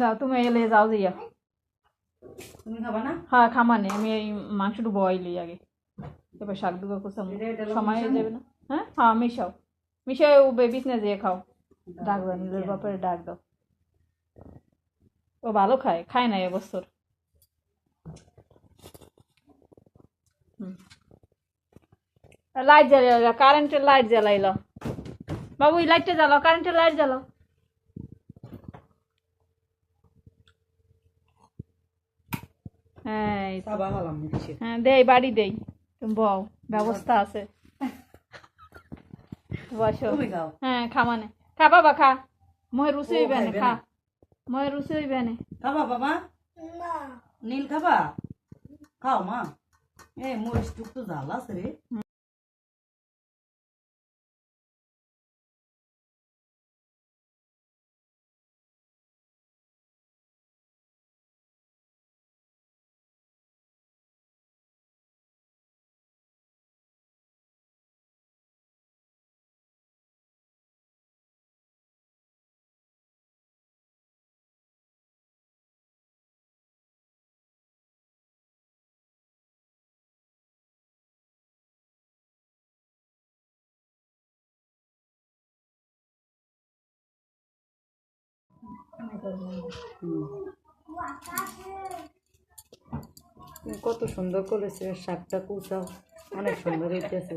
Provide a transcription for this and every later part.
দাও তুমি এলে যাও যাইয়া তুমি খাবা না? হ্যাঁ খামানে আমি এই মাংসটা বয়লি আগে। এবার শাক দুগো এটা সময় হয়ে যাবে না। হ্যাঁ? হ্যাঁ মিশাও। মিশাই ও বেবিস না যেয়ে খাও। ডাক দাও নিজের বাপের ডাক দাও। ও ভালো খায় খায় না এবছর লাইট জ্বালাইল কারেন্টের লাইট জ্বালাইল। বাবু এই লাইটটা জ্বালাও কারেন্টের লাইট জ্বালাও। হ্যাঁ নিচ্ছে হ্যাঁ দেই বাড়ি দেই তুমি বউ ব্যবস্থা আছে। বসো। খাও। হ্যাঁ খা মানে খা বাবা খা। মহে রুচি হইবে না খা। মহে রুচি হইবে না খাবা বাবা নীল খাবা? খাও মা। এ মরিচ টুক তো জাল আছে রে। কত সুন্দর করেছে শাকটা কুচাও। অনেক সুন্দর হইতেছে।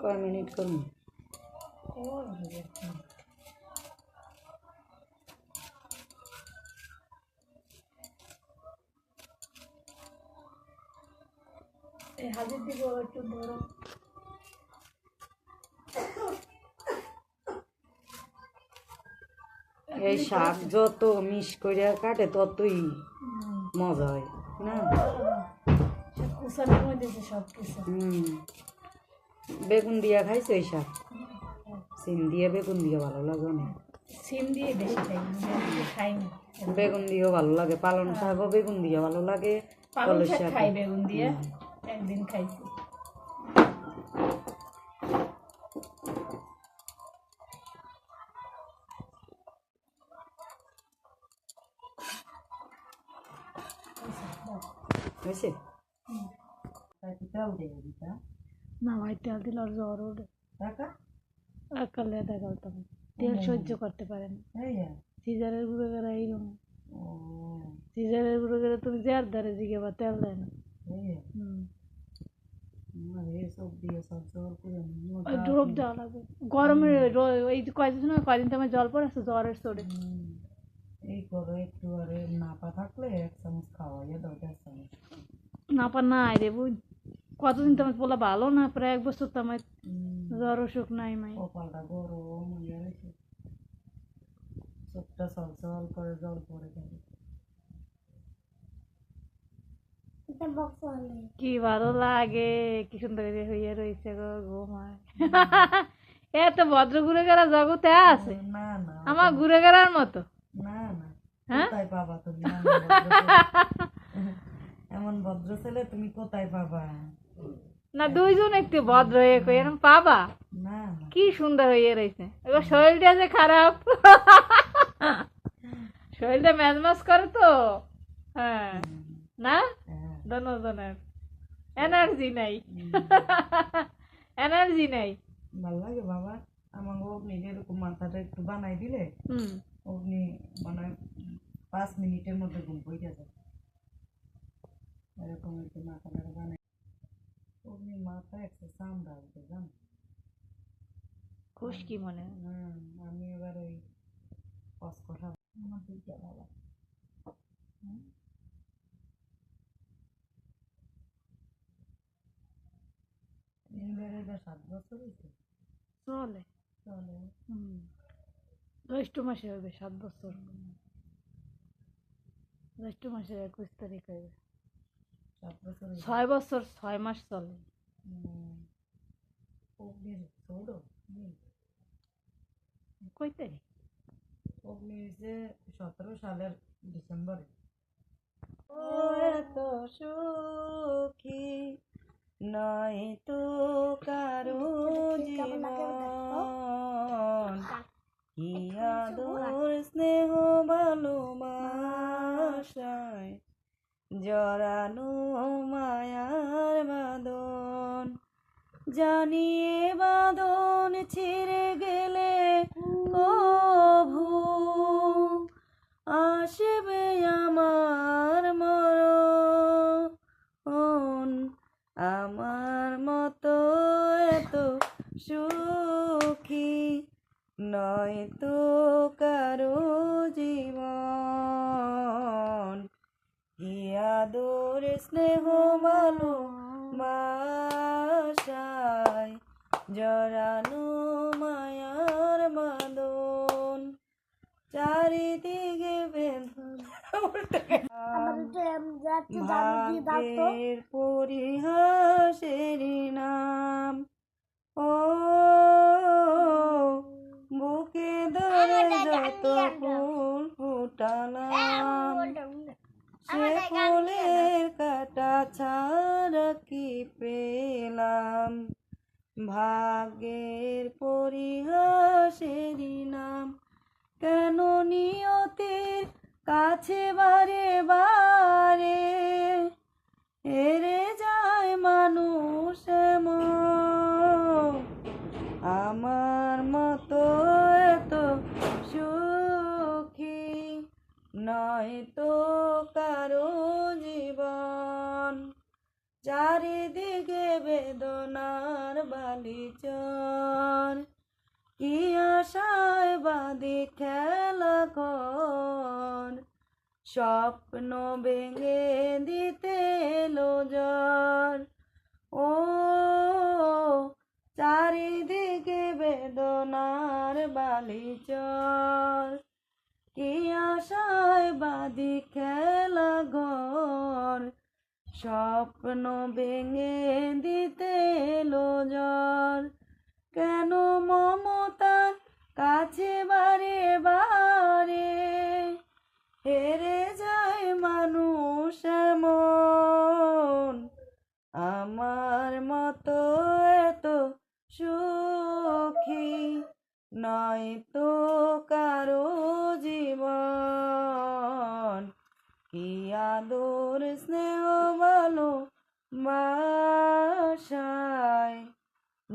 কয় মিনিট করুন এই হাজির দিব একটু ধরো এই শাক যত মিশ করিয়া কাটে ততই মজা হয় না? বেগুন দিয়া খাইছে এই শাক? সিম দিয়ে বেগুন দিয়ে ভালো লাগে অনেক। সিম দিয়ে বেশি খাই না বেগুন দিয়েও ভালো লাগে পালং শাকও বেগুন দিয়ে ভালো লাগে পালং কলই শাক খাই বেগুন দিয়ে একদিন খাইছি। হয়েছে? না ভাই তেল দিলে জ্বর ওঠে। টাকা? একালে দেখালতাম তেল সহ্য করতে পারে না সিজারের গুঁড়ো করে এইরকম সিজারের গুঁড়ো করে তুমি যার ধারে জিগে বা তেল দেয় না। ড্রপ দেওয়া লাগবে। গরমের এই যে কয়দিন কয়দিন তোমার জল পড়ে আসছে জ্বরের চড়ে এই করো একটু আরে নাপা থাকলে এক চামচ খাওয়াইয়া দাও দেড় চামচ। না নাই রে বুঝ। কতদিন তোমার পোলা ভালো না প্রায় এক বছর তো আমার। জ্বর অসুখ নাই মাই কপালটা গরম হয়ে গেছে চোখটা চল করে জল পড়ে গেল কি ভালো লাগে কি সুন্দর করে হইয়া রয়েছে গো ঘুমায় এত ভদ্র ঘুরে গেলা জগতে আছে না না আমার ঘুরে গেলার মতো না না হ্যাঁ? পাবা তুমি এমন ভদ্র ছেলে? তুমি কোথায় পাবা? না দুইজন একটু ভদ্র হয়ে কই এরকম পাবা? না। কি সুন্দর হয়ে রয়েছে এবার শরীরটা যে খারাপ। শরীরটা ম্যাজমাজ করে তো। হ্যাঁ। না? হ্যাঁ। দনজনের। এনার্জি নাই। এনার্জি নাই। ভালো লাগে বাবা। আমাকে অগ্নি এরকম মাথাটা একটু বানাই দিলে অগ্নি মানে পাঁচ মিনিটের মধ্যে ঘুম পড়ে যাবে এরকম একটু মাথাটা বানাই অগ্নি মাথা একটা চামড়া উঠে জানো খুশকি মনে? হয়। হুম, আমি এবার ওই কসকটা আমার দুইটা বাবা সাত বছর চলে। চলে? হুম। জ্যৈষ্ঠ মাসে হবে সাত বছর। জ্যৈষ্ঠ মাসে একুশ তারিখ হবে। ছয় বছর ছয় মাস চলে। কইতে? অগ্নি হয়েছে সতেরো সালের ডিসেম্বরে। ও এত সুখী নয় তো কারও জীবন। কি আদর স্নেহ ভালোবাসায় জড়ানো মায়ার বাদন জানিয়ে বাদন ছিঁড়ে গেলে কভু আসবে আমার মরণ। আমার মতো এত সুখী নয় তো স্নেহ ভালো বাসায় জড়ানো মায়ার বাঁধন। চারিদিকে ভাগ্যের পরিহাসেরই নাম। ও বুকে ধরে যত ফুল ফুটালাম। সে ফুলের কাটা ছাড়া কি পেলাম? ভাগ্যের পরিহাসেরই নাম কেন নিয়তির কাছে বারে বারে? হেরে যায় মানুষ। আমার নয় তো কারও জীবন। চারিদিকে বেদনার বালিচর। কি আশায় বাদি খেলা স্বপ্ন ভেঙে দিতে এলো জ্বর। ও চারিদিকে বেদনার বালিচর। স্বপ্ন ভেঙে দিতে এলো জ্বর। কেন মমতার কাছে বারে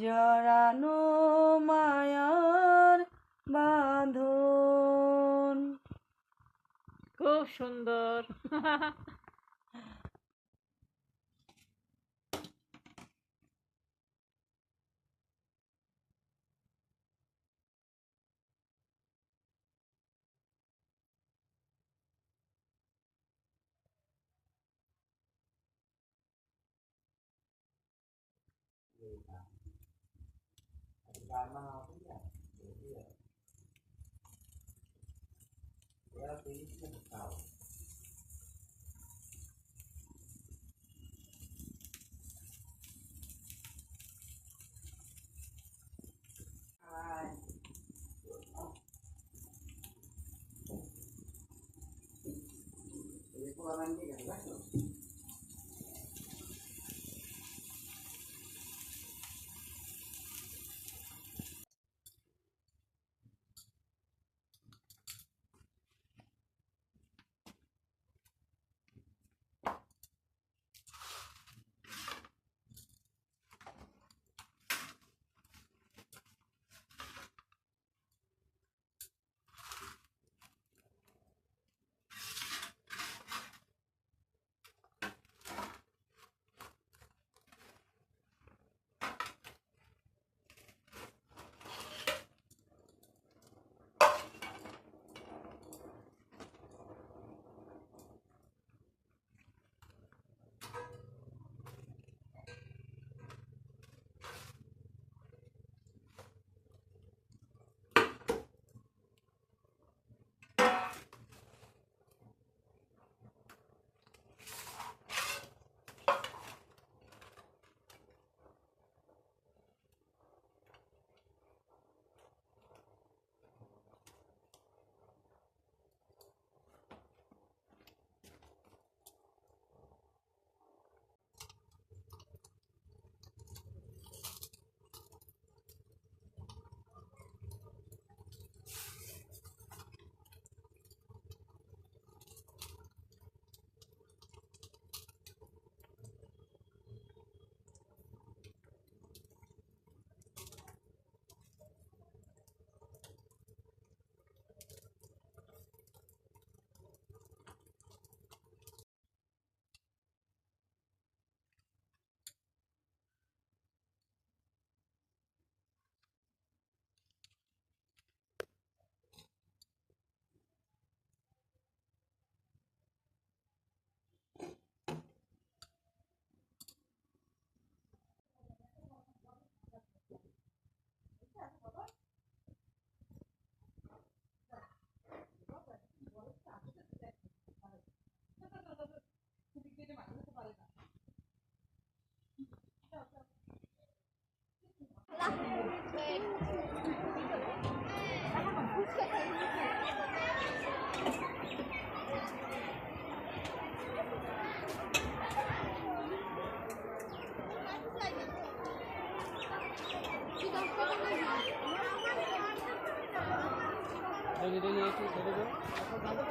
জড়ানো মায়ার বাঁধন। খুব সুন্দর। Tama ako yan. Grabe. দেখি